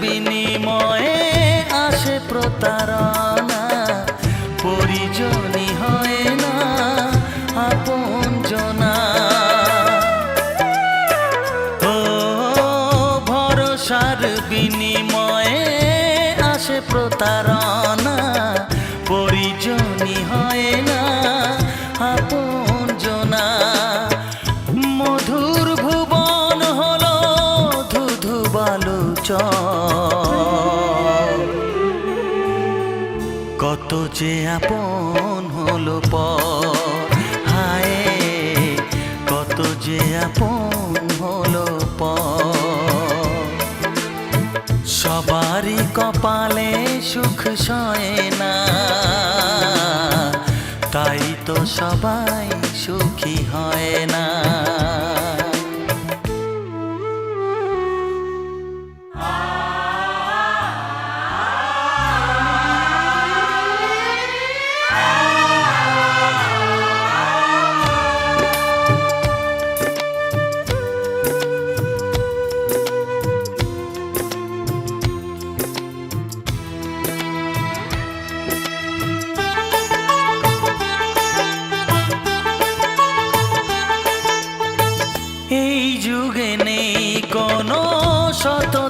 বিনিময়ে আসে প্রতারণা। পরিজনই হয় না আপন জনা। ও ভরসার বিনিময়ে আসে প্রতারণা। পরিজনই হয় না আপন জনা। মধুর ভুবন হলো ধুধু বালুচ হায়, কত যে আপন হলো প সবারই কপালে সুখ সয় না, তাই তো সবাই সুখী হয় না।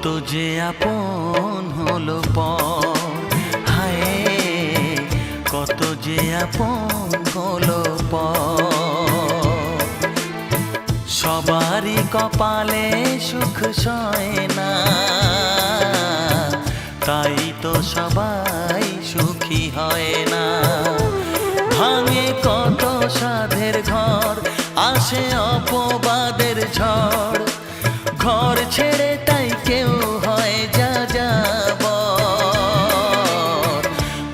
কত যে আপন হলো পর হায়, কত যে আপন হলো পর সবারই কপালে সুখ সয় না, তাই তো সবাই সুখী হয় না। ভাঙে কত সাধের ঘর, আসে অপবাদের ঝড়। ঘর ছেড়ে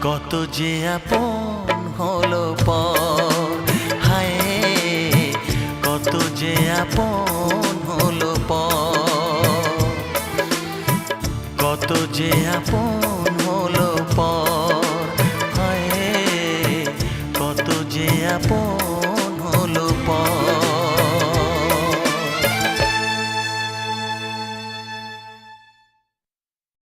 কত যে আপন হলো পর। হায় কত যে আপন হলো পর। কত যে আপন হলো পর। হায় কত যে আপন